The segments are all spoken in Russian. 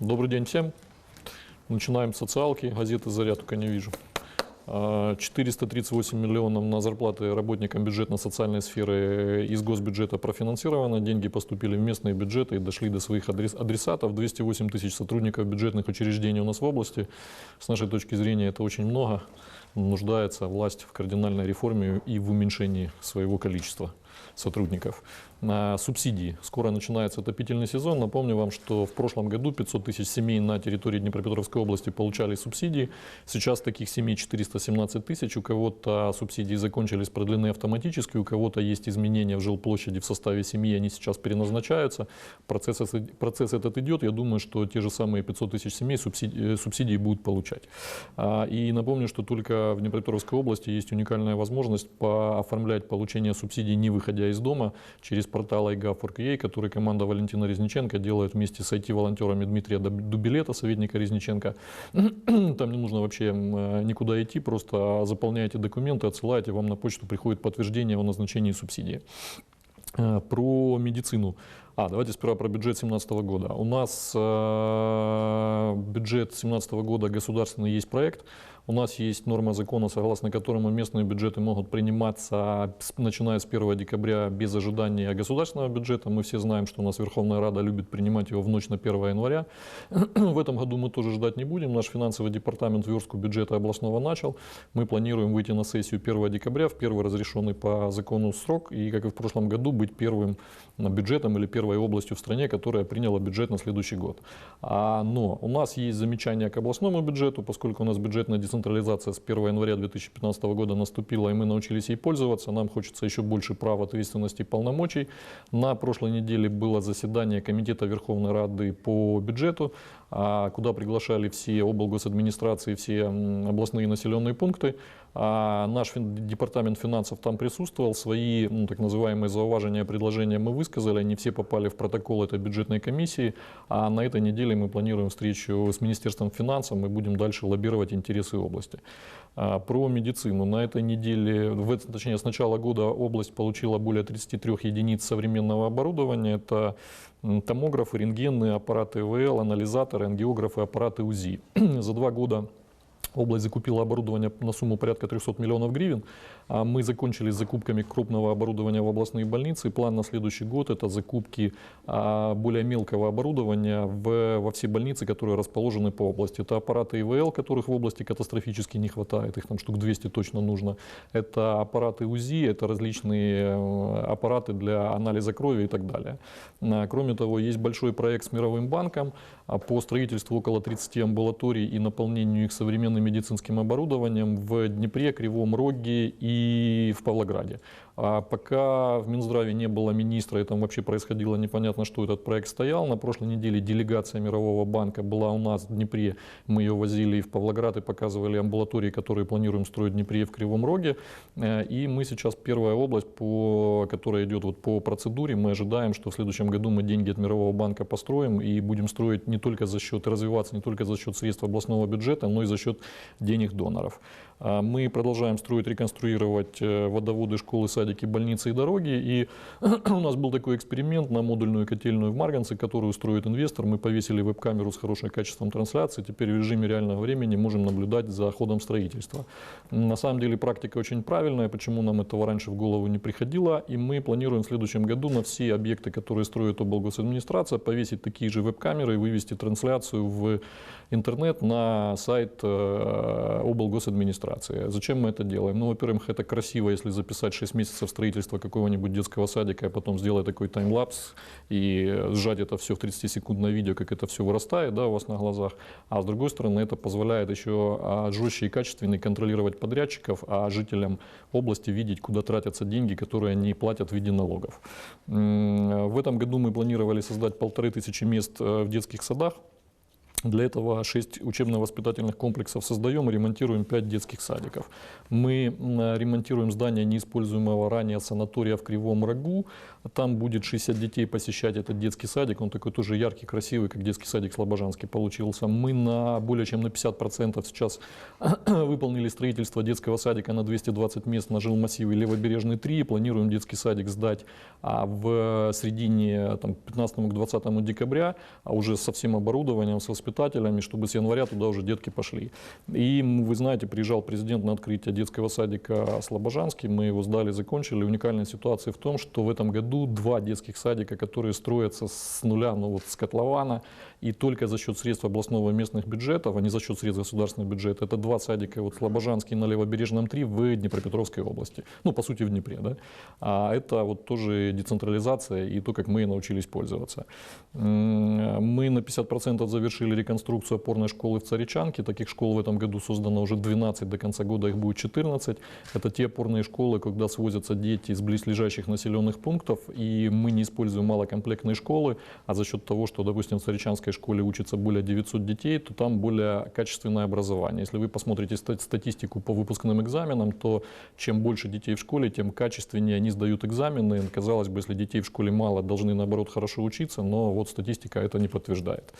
Добрый день всем. Начинаем с социалки. Газеты «Заря» только не вижу. А, 438 миллионов на зарплаты работникам бюджетно-социальной сферы из госбюджета профинансировано. Деньги поступили в местные бюджеты и дошли до своих адрес- адресатов. 208 тысяч сотрудников бюджетных учреждений у нас в области. С нашей точки зрения это очень много. Нуждается власть в кардинальной реформе и в уменьшении своего количества сотрудников. Субсидии. Скоро начинается отопительный сезон. Напомню вам, что в прошлом году 500 тысяч семей на территории Днепропетровской области получали субсидии. Сейчас таких семей 417 тысяч. У кого-то субсидии закончились, продлены автоматически, у кого-то есть изменения в жилплощади в составе семьи, они сейчас переназначаются. Процесс, процесс этот идет. Я думаю, что те же самые 500 тысяч семей субсидии, э, субсидии будут получать. А, И напомню, что только в Днепропетровской области есть уникальная возможность пооформлять получение субсидий, не выходя из дома, через портал iGov.org.ua, который команда Валентина Резниченко делает вместе с IT-волонтерами Дмитрия Дуб- Дубилета, советника Резниченко. Там не нужно вообще э, никуда идти, просто заполняете документы, отсылаете, вам на почту приходит подтверждение о назначении субсидии. Э, Про медицину. А, давайте сперва про бюджет 2017 года. У нас э, бюджет 2017 года государственный есть проект. У нас есть норма закона, согласно которому местные бюджеты могут приниматься, начиная с 1 декабря, без ожидания государственного бюджета. Мы все знаем, что у нас Верховная Рада любит принимать его в ночь на 1 января. В этом году мы тоже ждать не будем. Наш финансовый департамент верстку бюджета областного начал. Мы планируем выйти на сессию 1 декабря в первый разрешенный по закону срок и, как и в прошлом году, быть первым бюджетом или первой областью в стране, которая приняла бюджет на следующий год. А, но у нас есть замечания к областному бюджету, поскольку у нас бюджетная децентрализация с 1 января 2015 года наступила, и мы научились ей пользоваться. Нам хочется еще больше прав, ответственности и полномочий. На прошлой неделе было заседание Комитета Верховной Рады по бюджету, куда приглашали все облгосадминистрации, все областные населенные пункты. А Наш департамент финансов там присутствовал, свои ну, так называемые зауважения, предложения мы высказали, они все попали в протокол этой бюджетной комиссии, а на этой неделе мы планируем встречу с Министерством финансов, мы будем дальше лоббировать интересы области. А, Про медицину. На этой неделе, в точнее с начала года область получила более 33 единиц современного оборудования. Это томографы, рентгены, аппараты ИВЛ, анализаторы, ангиографы, аппараты УЗИ. За два года Область закупила оборудование на сумму порядка 300 миллионов гривен. А Мы закончили закупками крупного оборудования в областные больницы. План на следующий год – это закупки а, более мелкого оборудования в- во все больницы, которые расположены по области. Это аппараты ИВЛ, которых в области катастрофически не хватает, их там штук 200 точно нужно. Это аппараты УЗИ, это различные э, аппараты для анализа крови и так далее. А, Кроме того, есть большой проект с Мировым банком по строительству около 30 амбулаторий и наполнению их современным медицинским оборудованием в Днепре, Кривом Роге и в Павлограде. А пока в Минздраве не было министра, и там вообще происходило непонятно, что этот проект стоял. На прошлой неделе делегация Мирового банка была у нас в Днепре. Мы ее возили и в Павлоград и показывали амбулатории, которые планируем строить в Днепре и в Кривом Роге. Э, И мы сейчас первая область, по, которая идет вот по процедуре. Мы ожидаем, что в следующем году мы деньги от Мирового банка построим и будем строить не только за счет, развиваться не только за счет средств областного бюджета, но и за счет денег доноров. А Мы продолжаем строить, реконструировать э, водоводы, школы, садики, больницы и дороги. И у нас был такой эксперимент на модульную котельную в Марганце, которую строит инвестор. Мы повесили веб-камеру с хорошим качеством трансляции. Теперь в режиме реального времени можем наблюдать за ходом строительства. На самом деле практика очень правильная. Почему нам этого раньше в голову не приходило? И мы планируем в следующем году на все объекты, которые строит облгосадминистрация, повесить такие же веб-камеры и вывести трансляцию в интернет на сайт э, облгосадминистрации. Зачем мы это делаем? Ну, во-первых, это красиво, если записать 6 месяцев строительства какого-нибудь детского садика, а потом сделать такой таймлапс и сжать это все в 30-секундное видео, как это все вырастает да, у вас на глазах. А с другой стороны, это позволяет еще а, жестче и качественнее контролировать подрядчиков, а жителям области видеть, куда тратятся деньги, которые они платят в виде налогов. В этом году мы планировали создать полторы тысячи мест э, в детских садах. Для этого 6 учебно-воспитательных комплексов создаем и ремонтируем 5 детских садиков. Мы ремонтируем здание неиспользуемого ранее санатория в Кривом Рогу. Там будет 60 детей посещать этот детский садик. Он такой тоже яркий, красивый, как детский садик Слобожанский получился. Мы на более чем на 50% сейчас выполнили строительство детского садика на 220 мест на жилмассиве Левобережный 3. Планируем детский садик сдать а, в середине там, 15-20 декабря, а уже со всем оборудованием, с воспитателями, чтобы с января туда уже детки пошли. И вы знаете, приезжал президент на открытие детского садика Слобожанский, мы его сдали, закончили. Уникальная ситуация в том, что в этом году два детских садика, которые строятся с нуля, ну вот с котлована, и только за счет средств областного и местных бюджетов, а не за счет средств государственного бюджета, это два садика, вот Слобожанский на Левобережном 3 в Днепропетровской области. Ну, по сути, в Днепре, да. А это вот тоже децентрализация и то, как мы научились пользоваться. Мы на 50% завершили реконструкцию опорной школы в Царичанке. Таких школ в этом году создано уже 12, до конца года их будет 14. Это те опорные школы, когда свозятся дети из близлежащих населенных пунктов, и мы не используем малокомплектные школы, а за счет того, что, допустим, в Царичанской школе учится более 900 детей, то там более качественное образование. Если вы посмотрите ста- статистику по выпускным экзаменам, то чем больше детей в школе, тем качественнее они сдают экзамены. Казалось бы, если детей в школе мало, должны наоборот хорошо учиться, но вот статистика это не подтверждает.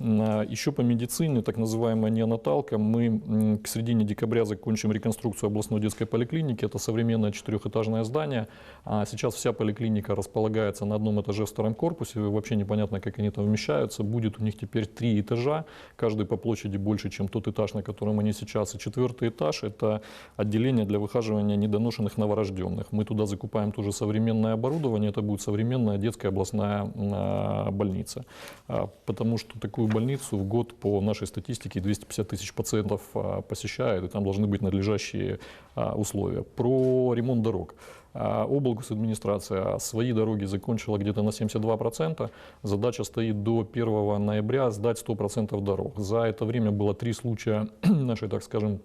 А, Еще по медицине, так называемая неонаталка, мы к середине декабря закончим реконструкцию областной детской поликлиники. Это современное четырехэтажное здание. А Сейчас вся поликлиника располагается на одном этаже в старом корпусе. Вообще непонятно, как они там вмещаются. Будет у них теперь три этажа, каждый по площади больше, чем тот этаж, на котором они сейчас. И четвертый этаж – это отделение для выхаживания недоношенных новорожденных. Мы туда закупаем тоже современное оборудование. Это будет современная детская областная а, больница. А, Потому что такую больницу в год по нашей статистике 250 тысяч пациентов а, посещает, и там должны быть надлежащие условия. Про ремонт дорог. А, Облгосадминистрация свои дороги закончила где-то на 72%. Задача стоит до 1 ноября сдать 100% дорог. За это время было три случая нашей, так скажем,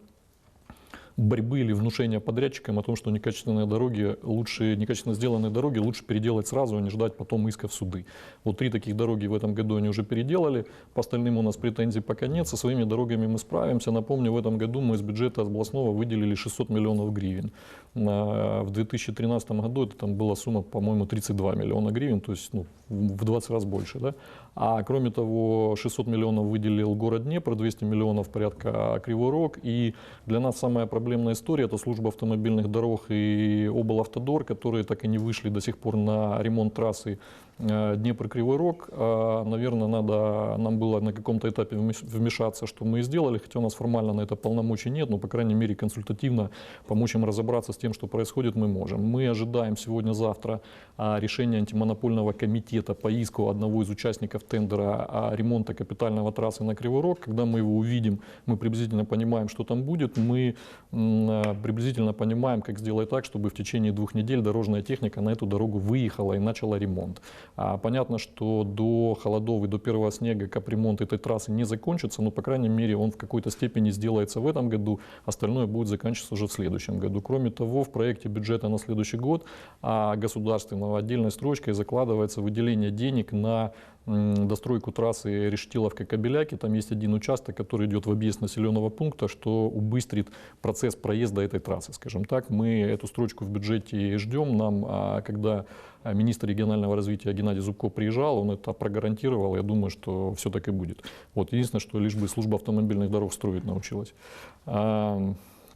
борьбы или внушения подрядчикам о том, что некачественные дороги лучше, некачественно сделанные дороги лучше переделать сразу, а не ждать потом иска в суды. Вот три таких дороги в этом году они уже переделали, по остальным у нас претензий пока нет, со своими дорогами мы справимся. Напомню, в этом году мы из бюджета областного выделили 600 миллионов гривен. На- В 2013 году это там была сумма, по-моему, 32 миллиона гривен, то есть ну, в 20 раз больше. Да? А кроме того, 600 миллионов выделил город Днепр, 200 миллионов порядка Кривой Рог. И для нас самая проблемная история – это служба автомобильных дорог и облавтодор, которые так и не вышли до сих пор на ремонт трассы э, Днепр-Кривой Рог. А, Наверное, надо, нам было на каком-то этапе вмеш- вмешаться, что мы и сделали, хотя у нас формально на это полномочий нет, но, по крайней мере, консультативно помочь им разобраться с тем, что происходит, мы можем. Мы ожидаем сегодня-завтра а, решения антимонопольного комитета по иску одного из участников тендера а, ремонта капитального трассы на Кривой Рог. Когда мы его увидим, мы приблизительно понимаем, что там будет, мы а, приблизительно понимаем, как сделать так, чтобы в течение двух недель дорожная техника на эту дорогу выехала и начала ремонт. А, Понятно, что до холодов и до первого снега капремонт этой трассы не закончится, но, по крайней мере, он в какой-то степени сделается в этом году, остальное будет заканчиваться уже в следующем году. Кроме того, в проекте бюджета на следующий год а, государственного отдельной строчкой закладывается выделение денег на достройку трассы Рештиловка-Кобеляки. Там есть один участок, который идет в объезд населенного пункта, что убыстрит процесс проезда этой трассы, скажем так. Мы эту строчку в бюджете ждем. Нам, а, когда а, министр регионального развития Геннадий Зубко приезжал, он это прогарантировал. Я думаю, что все так и будет. Вот. Единственное, что лишь бы служба автомобильных дорог строить научилась.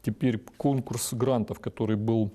Теперь конкурс грантов, который был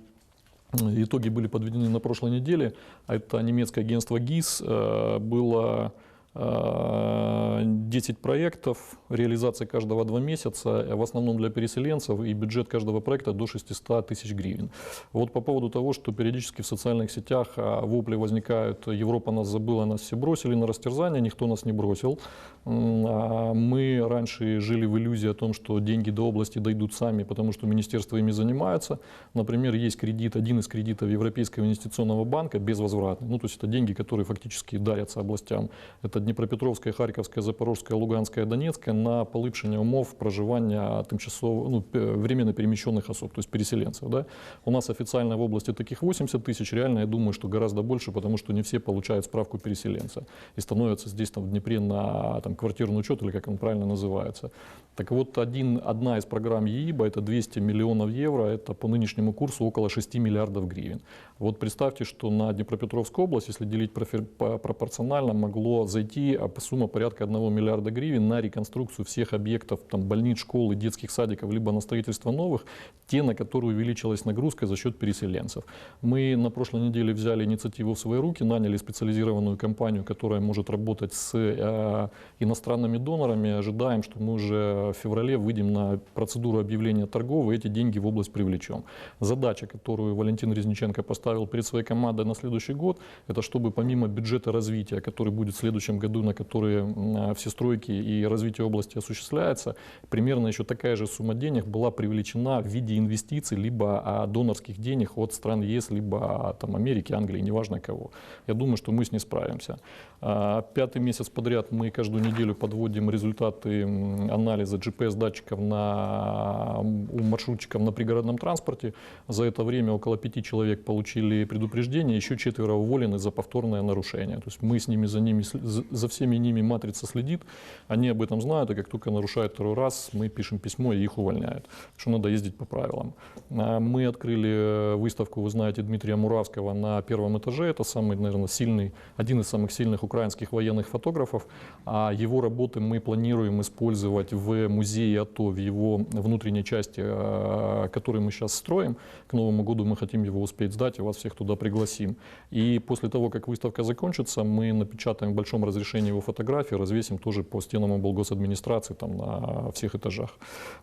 Итоги были подведены на прошлой неделе. А Это немецкое агентство ГИС. э, Было 10 проектов, реализация каждого два месяца, э, в основном для переселенцев, и бюджет каждого проекта до 600 тысяч гривен. Вот по поводу того, что периодически в социальных сетях а, вопли возникают, Европа нас забыла, нас все бросили на растерзание, никто нас не бросил. А Мы раньше жили в иллюзии о том, что деньги до области дойдут сами, потому что министерство ими занимается. Например, есть кредит, один из кредитов Европейского инвестиционного банка безвозвратный. Ну, то есть это деньги, которые фактически дарятся областям. Это это Дніпропетровська, Харківська, Запорожська, Луганська, Донецька на поліпшення умов проживання тимчасово, ну, п- временно перемещенных особ, то есть переселенцев. Да? У нас официально в области таких 80 тысяч, реально я думаю, что гораздо больше, потому что не все получают справку переселенца и становятся здесь там, в Днепре на там, квартирный учет или как он правильно называется. Так вот, один, одна из программ ЕИБа, это 200 миллионов евро, это по нынешнему курсу около 6 миллиардов гривен. Вот представьте, что на Днепропетровскую область, если делить профи- по- пропорционально, могло зайти а, сумма порядка 1 миллиарда гривен на реконструкцию всех объектов, там, больниц, школ и детских садиков, либо на строительство новых, те, на которые увеличилась нагрузка за счет переселенцев. Мы на прошлой неделе взяли инициативу в свои руки, наняли специализированную компанию, которая может работать с э, иностранными донорами. Ожидаем, что мы уже в феврале выйдем на процедуру объявления торгов и эти деньги в область привлечем. Задача, которую Валентин Резниченко поставил перед своей командой на следующий год, это чтобы помимо бюджета развития, который будет в следующем году, на которые м, все стройки и развитие области осуществляется, примерно еще такая же сумма денег была привлечена в виде инвестиций, либо а, донорских денег от стран ЕС, либо а, там, Америки, Англии, неважно кого. Я думаю, что мы с ней справимся. А, Пятый месяц подряд мы каждую неделю подводим результаты анализа GPS-датчиков на, у маршрутчиков на пригородном транспорте. За это время около пяти человек получили предупреждение, еще четверо уволены за повторное нарушение. То есть мы с ними, за, ними, за всеми ними матрица следит, они об этом знают, и как только нарушают второй раз, мы пишем письмо, и их увольняют. Что надо ездить по правилам. А, Мы открыли э, выставку, вы знаете, Дмитрия Муравского на первом этаже. Это самый, наверное, сильный, один из самых сильных украинских военных фотографов. А его работы мы планируем использовать в музее АТО, в его внутренней части, э, который мы сейчас строим. К Новому году мы хотим его успеть сдать, и вас всех туда пригласим. И после того, как выставка закончится, мы напечатаем в большом разрешении его фотографии, развесим тоже по стенам облгосадминистрации там, на всех этажах.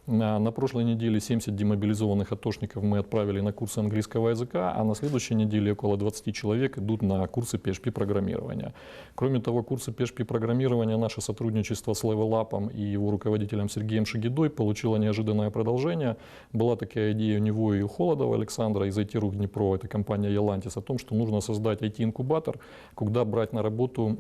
На, прошлой неделе 70 демобилизованных атошников мы отправили на курсы английского языка, а на следующей неделе около 20 человек идут на курсы PHP-программирования. Кроме того, курсы PHP-программирования, наше сотрудничество с Level Up и его руководителем Сергеем Шагидой получило неожиданное продолжение. Была такая идея у него и у Холодова Александра из IT-рук Днепро, это компания Ялантис, о том, что нужно создать IT-инкубатор, куда брать на работу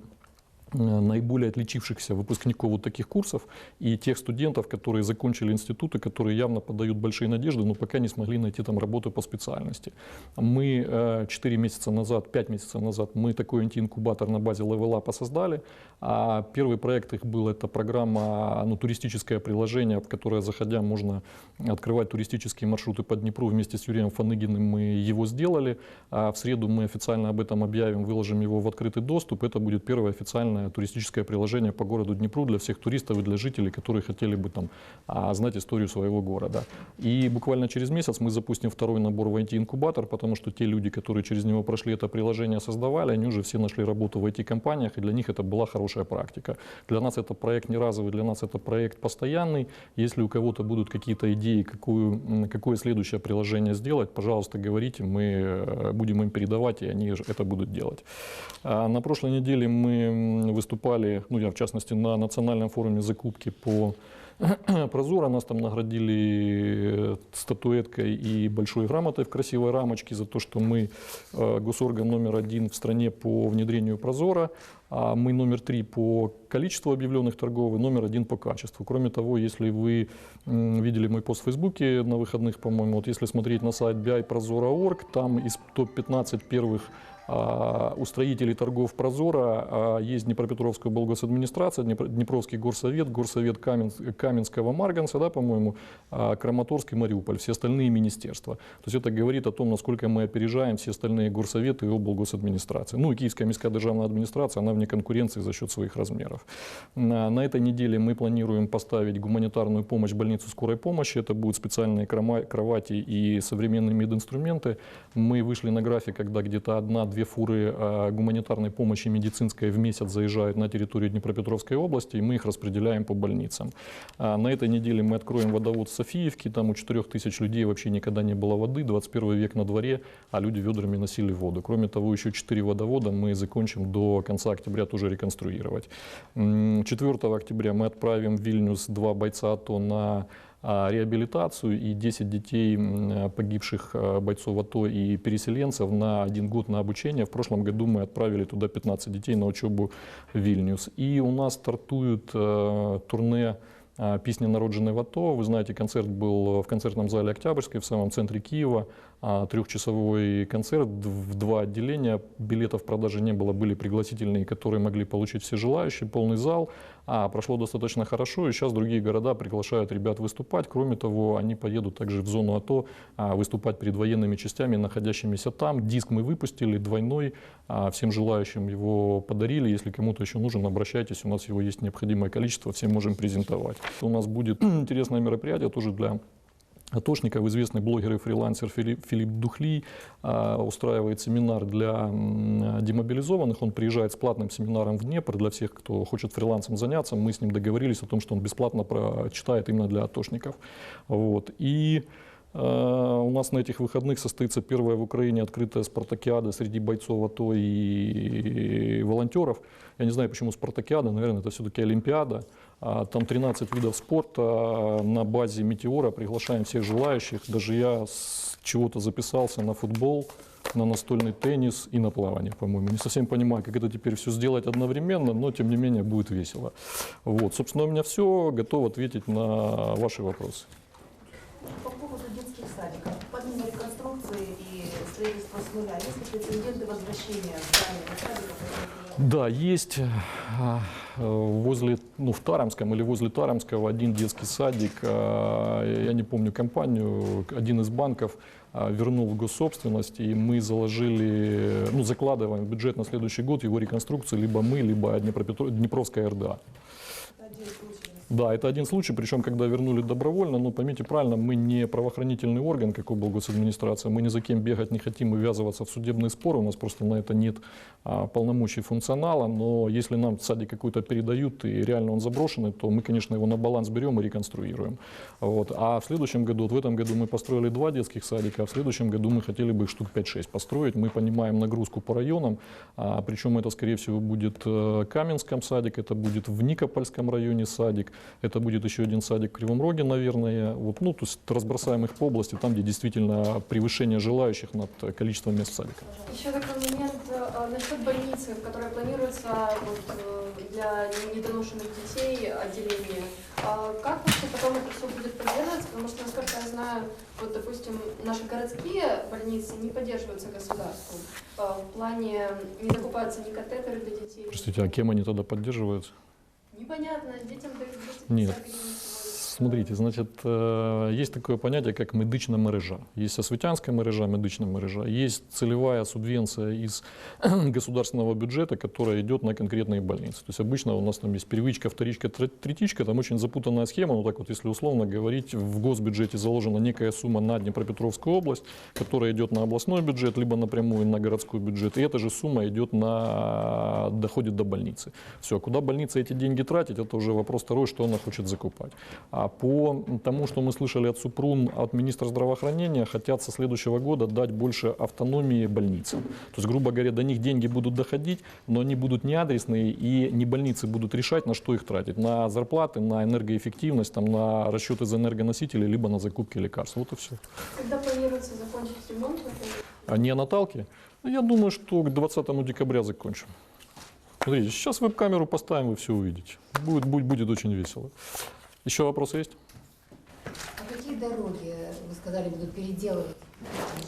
наиболее отличившихся выпускников вот таких курсов и тех студентов, которые закончили институты, которые явно подают большие надежды, но пока не смогли найти там работу по специальности. Мы э, 4 месяца назад, 5 месяцев назад, мы такой инкубатор на базе Level Up создали. А первый проект их был, это программа, ну, туристическое приложение, в которое, заходя, можно открывать туристические маршруты по Днепру. Вместе с Юрием Фаныгиным мы его сделали. А в среду мы официально об этом объявим, выложим его в открытый доступ. Это будет первое официальное туристическое приложение по городу Днепру для всех туристов и для жителей, которые хотели бы там а, знать историю своего города. И буквально через месяц мы запустим второй набор в IT-инкубатор, потому что те люди, которые через него прошли это приложение, создавали, они уже все нашли работу в IT-компаниях, и для них это была хорошая практика. Для нас это проект не разовый, для нас это проект постоянный. Если у кого-то будут какие-то идеи, какую, какое следующее приложение сделать, пожалуйста, говорите, мы э, будем им передавать, и они это будут делать. А На прошлой неделе мы выступали, ну я в частности, на национальном форуме закупки по Прозоро нас там наградили э, статуэткой и большой грамотой в красивой рамочке за то, что мы э, госорган номер один в стране по внедрению Прозора, мы номер три по количеству объявленных торгов и номер один по качеству. Кроме того, если вы видели мой пост в Фейсбуке на выходных, по-моему, вот если смотреть на сайт BI-Прозора.org, там из топ-15 первых а, у строителей торгов Прозора а, есть Днепропетровская облгосадминистрация, Днепр- Днепровский горсовет, горсовет Камен- Каменского Марганца, да, по-моему, а, Краматорск и Мариуполь, все остальные министерства. То есть это говорит о том, насколько мы опережаем все остальные горсоветы и облгосадминистрации. Ну и Киевская міська державная администрация, она вне конкуренции за счет своих размеров. На, этой неделе мы планируем поставить гуманитарную помощь больницу скорой помощи. Это будут специальные кровати и современные мединструменты. Мы вышли на график, когда где-то одна-две фуры э, гуманитарной помощи медицинской в месяц заезжают на территорию Днепропетровской области, и мы их распределяем по больницам. А на этой неделе мы откроем водовод в Софиевке, там у 4 тысяч людей вообще никогда не было воды, 21 век на дворе, а люди ведрами носили воду. Кроме того, еще 4 водовода мы закончим до конца октября тоже реконструировать. М, 4 октября мы отправим в Вильнюс два бойца АТО на а, реабилитацию и 10 детей погибших а, бойцов АТО и переселенцев на один год на обучение. В прошлом году мы отправили туда 15 детей на учебу в Вильнюс. И у нас стартует э, турне а, «Песни, народженные в АТО». Вы знаете, концерт был в концертном зале Октябрьской в самом центре Киева. А, Трехчасовой концерт в два отделения. Билетов в продаже не было, были пригласительные, которые могли получить все желающие, полный зал. А прошло достаточно хорошо, и сейчас другие города приглашают ребят выступать. Кроме того, они поедут также в зону АТО а, выступать перед военными частями, находящимися там. Диск мы выпустили двойной, а, всем желающим его подарили. Если кому-то еще нужен, обращайтесь, у нас его есть необходимое количество, всем можем презентовать. У нас будет интересное мероприятие тоже для Атошников, известный блогер и фрилансер Филипп, Духли а, устраивает семинар для демобилизованных. Он приезжает с платным семинаром в Днепр для всех, кто хочет фрилансом заняться. Мы с ним договорились о том, что он бесплатно прочитает именно для атошников. Вот. И э, у нас на этих выходных состоится первая в Украине открытая спартакиада среди бойцов АТО и волонтеров. Я не знаю, почему спартакиада, наверное, это все-таки Олимпиада. А, Там 13 видов спорта а, на базе Метеора. Приглашаем всех желающих. Даже я с чего-то записался на футбол, на настольный теннис и на плавание, по-моему. Не совсем понимаю, как это теперь все сделать одновременно, но тем не менее будет весело. Вот, собственно, у меня все. Готов ответить на ваши вопросы. По поводу детских садиков, помимо реконструкции и строительства с нуля, есть ли прецеденты возвращения зданий садиков? Да, есть э, возле, ну, в Тарамском или возле Тарамского один детский садик, а, я не помню компанию, один из банков а, вернул в госсобственность, и мы заложили, ну, закладываем бюджет на следующий год его реконструкцию, либо мы, либо Днепропетро- Днепровская РДА. Да, это один случай, причем когда вернули добровольно, но поймите правильно, мы не правоохранительный орган, как облгосадминистрация, мы ни за кем бегать не хотим и ввязываться в судебные споры, у нас просто на это нет а, полномочий функционала, но если нам садик какой-то передают и реально он заброшенный, то мы, конечно, его на баланс берем и реконструируем. Вот. А в следующем году, вот в этом году мы построили два детских садика, а в следующем году мы хотели бы их штук 5-6 построить. Мы понимаем нагрузку по районам, а, причем это, скорее всего, будет э, Каменском садик, это будет в Никопольском районе садик, это будет еще один садик в Кривом Роге, наверное. Вот, ну, то есть разбросаем их по области, там, где действительно превышение желающих над э, количеством мест в садиках. Еще такой момент э, насчет больницы, которая планируется вот, э, для недоношенных детей отделение. А Как вообще потом это все будет поддерживаться? Потому что, насколько я знаю, вот, допустим, наши городские больницы не поддерживаются государством. А, В плане не закупаются ни катетеры для детей. Простите, а кем они тогда поддерживаются? Непонятно, детям дают 250 Нет. гривен. Смотрите, значить, е, є таке поняття, як медична мережа. Є освітянська мережа, медична мережа. Є целевая субвенция из государственного бюджета, которая идет на конкретные больницы. То есть обычно у нас там есть первичка, вторичка, тре- третичка, там очень запутанная схема, ну так вот, если условно говорить, в госбюджете заложена некая сумма на Днепропетровскую область, которая идет на областной бюджет, либо напрямую на городской бюджет, и эта же сумма идет на, доходит до больницы. Все, куда больница эти деньги тратить, это уже вопрос второй, что она хочет закупать. А по тому, что мы слышали от Супрун, от министра здравоохранения, хотят со следующего года дать больше автономии больницам. То есть, грубо говоря, до них деньги будут доходить, но они будут не адресные, и не больницы будут решать, на что их тратить. На зарплаты, на энергоэффективность, там, на расчеты за энергоносители, либо на закупки лекарств. Вот и все. Когда планируется закончить ремонт? А не Наталки? Я думаю, что к 20 декабря закончим. Смотрите, сейчас веб-камеру поставим, вы все увидите. Будет, будет, будет очень весело. Еще вопросы есть? А какие дороги, вы сказали, будут переделывать?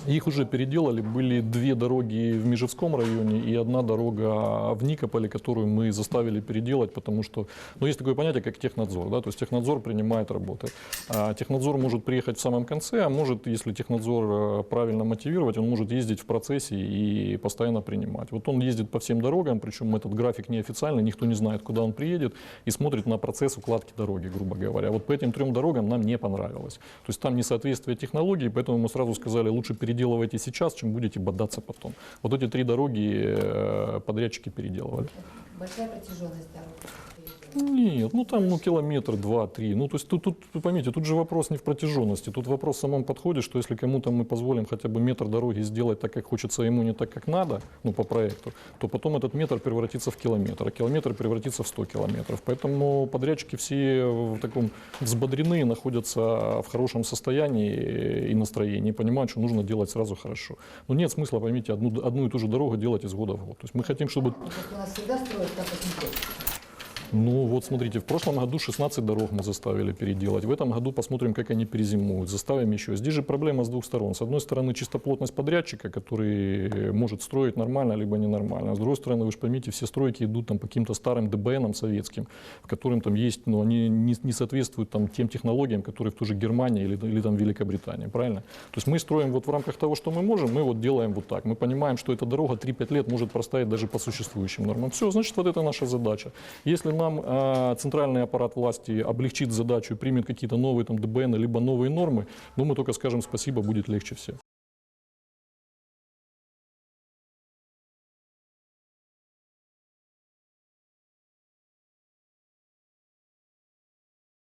Их уже переделали. Были две дороги в Межевском районе и одна дорога в Никополе, которую мы заставили переделать, потому что ну, есть такое понятие, как технадзор. Да? То есть технадзор принимает работы. А технадзор может приехать в самом конце, а может, если технадзор э, правильно мотивировать, он может ездить в процессе и постоянно принимать. Вот он ездит по всем дорогам, причем этот график неофициальный, никто не знает, куда он приедет, и смотрит на процесс укладки дороги, грубо говоря. Вот по этим трем дорогам нам не понравилось. То есть там несоответствие технологий, поэтому мы сразу сказали, лучше переделывайте сейчас, чем будете бодаться потом. Вот эти три дороги э, подрядчики переделывали. Большая протяженность дорог. Нет, ну там ну, километр, два, три. Ну, то есть тут, тут, поймите, тут же вопрос не в протяженности, тут вопрос в самом подходе, что если кому-то мы позволим хотя бы метр дороги сделать так, как хочется ему, не так, как надо, ну, по проекту, то потом этот метр превратится в километр, а километр превратится в 100 километров. Поэтому подрядчики все в таком взбодрены, находятся в хорошем состоянии и настроении, понимают, что нужно делать сразу хорошо. Но нет смысла, поймите, одну, одну и ту же дорогу делать из года в год. То есть мы хотим, чтобы Вот у нас всегда строят так, как. Ну вот смотрите, в прошлом году 16 дорог мы заставили переделать. В этом году посмотрим, как они перезимуют. Заставим еще. Здесь же проблема с двух сторон. С одной стороны, чистоплотность подрядчика, который может строить нормально, либо ненормально. А с другой стороны, вы же поймите, все стройки идут там по каким-то старым ДБНам советским, в которым там есть, но они не, не соответствуют там тем технологиям, которые в той же Германии или, или там Великобритании. Правильно? То есть мы строим вот в рамках того, что мы можем, мы вот делаем вот так. Мы понимаем, что эта дорога 3-5 лет может простоять даже по существующим нормам. Все, значит, вот это наша задача. Если нам э, центральный аппарат власти облегчит задачу примет какие-то новые там ДБН, либо новые нормы, ну мы только скажем спасибо, будет легче всем.